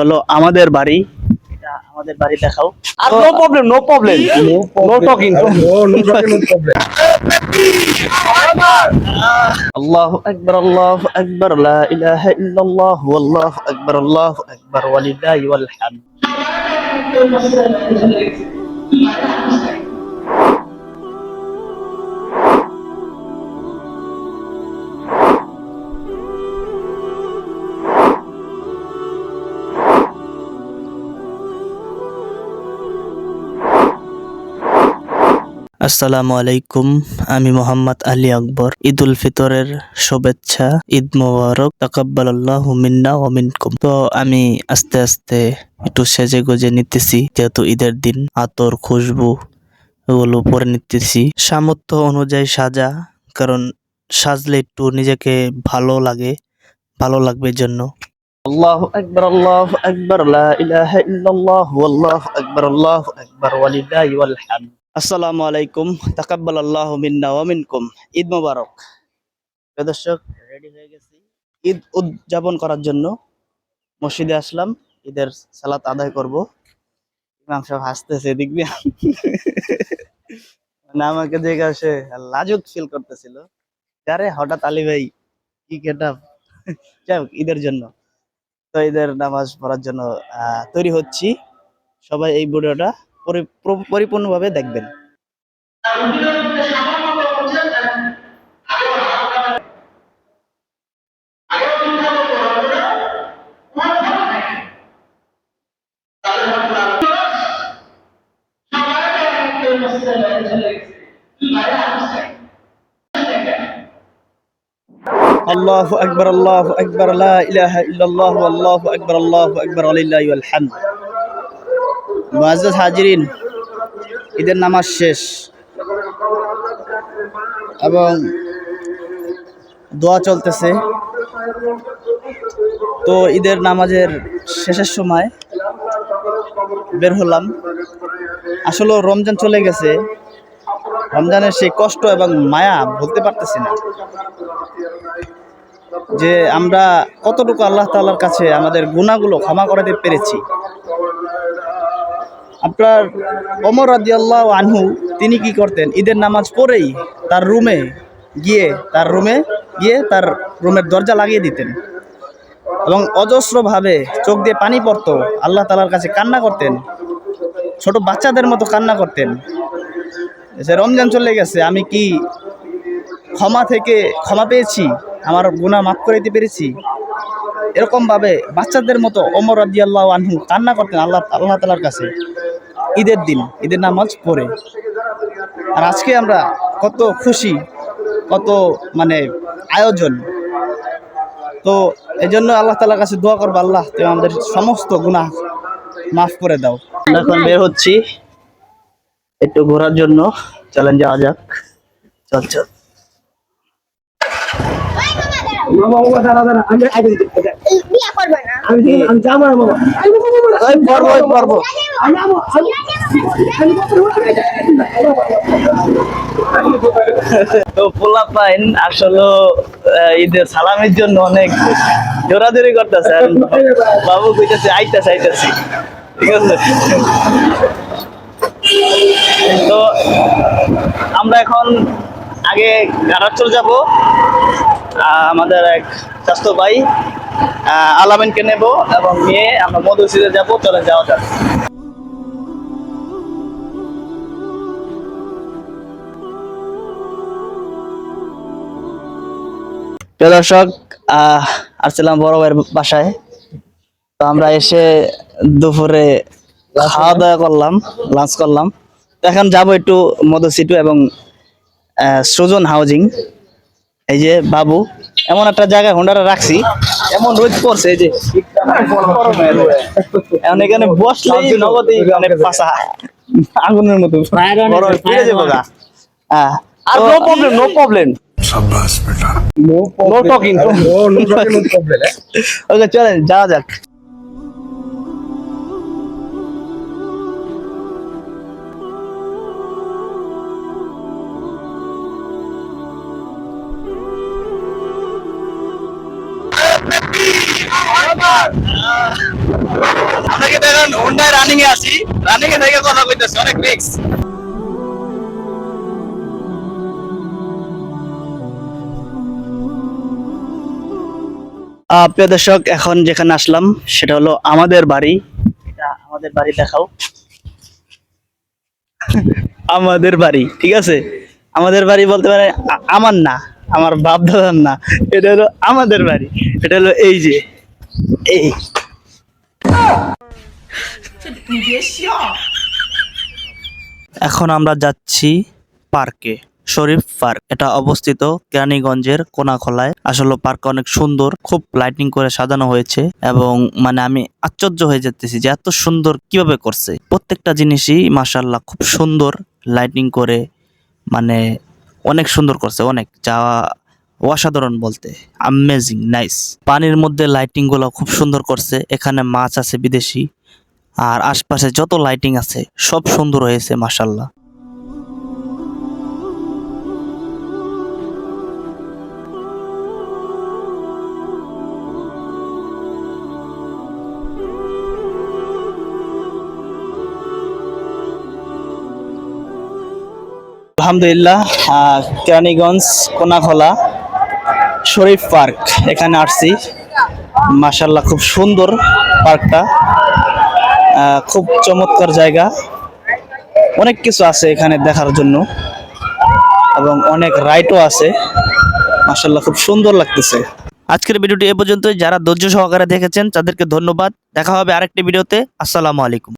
হলো আমাদের বাড়ি। আমাদের বাড়ি দেখাও। আর no problem no problem no talking আল্লাহ আকবার আল্লাহ আকবার লা ইলাহা ইল্লাল্লাহ আল্লাহু আকবার আল্লাহু আকবার ওয়ালিল্লাহি ওয়াল হামদ। আসসালামু আলাইকুম, আমি মোহাম্মদ আলী আকবর। ঈদ উল ফিতরের শুভেচ্ছা, ঈদ মোবারক, তাকাব্বালাল্লাহু মিন্না ওয়া মিনকুম। তো আমি আস্তে আস্তে একটু সেজে গুজে নিতেছি, যেহেতু ঈদের দিন, আতর, খুশবু এগুলো পরে নিতেছি। সামর্থ্য অনুযায়ী সাজা, কারণ সাজলে একটু নিজেকে ভালো লাগে, ভালো লাগবে জন্য আল্লাহু আকবার আল্লাহু আকবার, লা ইলাহা ইল্লাল্লাহ, ওয়াল্লাহু আকবার, আল্লাহু আকবার, ওয়ালিল্লাহি ওয়াল হামদ। আসসালামু আলাইকুম তাকাব্বাল আল্লাহ মিন্না ওয়া মিনকুম। ঈদ মোবারক। দর্শক রেডি হয়ে গেছি। ঈদ উদযাপন করার জন্য মসজিদে আসলাম, ঈদের সালাত আদায় করব। ইমাম সাহেব হাসতেছে দিয়ে। মানে আমাকে দেখে সে লাজুক ফিল করতেছিল। আরে, হঠাৎ আলী ভাই, কি গেটা যাই হোক, ঈদের জন্য। তো ঈদের নামাজ পড়ার জন্য তৈরি হচ্ছি। সবাই এই ভিডিওটা পরিপূর্ণভাবে দেখবেন। আল্লাহু আকবার আল্লাহু আকবার লা ইলাহা ইল্লাল্লাহ আল্লাহু আকবার আল্লাহু আকবার ওয়ালিল্লাহি ওয়াল হামদ মুআজ্জাজ হাজিরিন, ঈদের নামাজ শেষ। এবং দোয়া চলতেছে। তো ঈদের নামাজের শেষের সময় বের হলাম। আসলে রমজান চলে গেছে। রমজানের সেই কষ্ট এবং মায়া বলতে পারতেছি না। যে আমরা কতটুকু আল্লাহ তাআলার কাছে আমাদের গুণাগুলো ক্ষমা করাতে পেরেছি। আপনার ওমর রাদিয়াল্লাহ আনহু, তিনি কি করতেন? ঈদের নামাজ পড়েই তার রুমে গিয়ে, তার রুমে গিয়ে তার রুমের দরজা লাগিয়ে দিতেন। এবং অজস্রভাবে চোখ দিয়ে পানি পড়তো, আল্লাহ তালার কাছে কান্না করতেন। ছোট বাচ্চাদের মতো কান্না করতেন। যে রমজান চলে গেছে, আমি কি ক্ষমা থেকে ক্ষমা পেয়েছি? আমার গুণা মাফ করে দিতে পেরেছি? এরকমভাবে বাচ্চাদের মতো ওমর রাদিয়াল্লাহু আনহু কান্না করতেন আল্লাহ আল্লাহ তালার কাছে। ঈদের দিন, ঈদের নামাজ পড়ে। আর আজকে আমরা কত খুশি, কত মানে আয়োজন। তো এই জন্য আল্লাহ তালার কাছে দোয়া করব, আল্লাহ তুমি আমাদের সমস্ত গুণা মাফ করে দাও। এখন বের হচ্ছি, একটু ঘোরার জন্য। চ্যালেঞ্জ যাওয়া যাক। চল চল। মামা বাবা দাঁড়া দাঁড়া আমি আগে বিয়ে করবে না। আমি আমি যাব না মামা আমি বাবা বাবা ওই পর্ব ওই পর্ব। আমি আমি আমি তো পোলা পাইন আসলে ঈদের সালামের জন্য অনেক জোরাজোরি করতেছে। আর বাবু কইতেছে আইতাছে আইতাছি। ঠিক আছে? তো আমরা এখন আগে গারাচর যাব। আমাদের এক স্বাস্থ্য ভাই আলামিনকে নেব এবং নিয়ে আমরা মধুসিদে যাব, চলে যাওয়া যাক। প্রিয় দর্শক আসছিলাম বড় ভাইয়ের বাসায়। তো আমরা এসে দুপুরে খাওয়া দাওয়া করলাম লাঞ্চ করলাম। এখন যাব একটু মধু সিটু এবং সুজন হাউজিং এই যে বাবু এমন একটা জায়গায় হোন্ডাটা রাখছি। এমন রোদ পড়ছে এই যে। এখন এখানে বসলে নগদে মানে পাশা। আগুনের মতো। ফিরে যাব না আর নো প্রবলেম নো প্রবলেম সাবাস বেটা। No talking no problem okay চলেন যাওয়া যাক। প্রিয় দর্শক, এখন যেখানে আসলাম, সেটা হলো আমাদের বাড়ি। এটা আমাদের বাড়ি দেখাও। আমাদের বাড়ি, ঠিক আছে? আমাদের বাড়ি বলতে পারে আমার না, আমার বাপ দাদার না। এটা হলো আমাদের বাড়ি। এটা হলো এই যে এই এখন আমরা যাচ্ছি পার্কে, শরীফ পার্ক। এটা অবস্থিত কেরানীগঞ্জের কোনাখলায়। আসলে পার্ক অনেক সুন্দর, খুব লাইটিং করে সাজানো হয়েছে এবং মানে আমি আশ্চর্য হয়ে যেতেছি যে এত সুন্দর কীভাবে করছে। প্রত্যেকটা জিনিসই মাসাল্লাহ খুব সুন্দর লাইটিং করে মানে অনেক সুন্দর করছে, অনেক। যা অসাধারণ বলতে। আমেজিং নাইস পানির মধ্যে লাইটিংগুলো খুব সুন্দর করছে। এখানে মাছ আছে, বিদেশি। আর আশপাশে যত লাইটিং আছে, সব সুন্দর হয়েছে মাসাল্লাহ আলহামদুলিল্লাহ কেরানীগঞ্জ, কোনাখলা। শরীফ পার্ক। এখানে আসছি। মাসাল্লাহ খুব সুন্দর পার্কটা। খুব চমৎকার জায়গা। অনেক কিছু আছে এখানে দেখার জন্য। এবং অনেক রাইটও আছে। মাসাল্লাহ খুব সুন্দর লাগতেছে। আজকের ভিডিওটি এ পর্যন্ত যারা ধৈর্য সহকারে দেখেছেন, তাদেরকে ধন্যবাদ। দেখা হবে আরেকটি ভিডিওতে। আসসালামু আলাইকুম।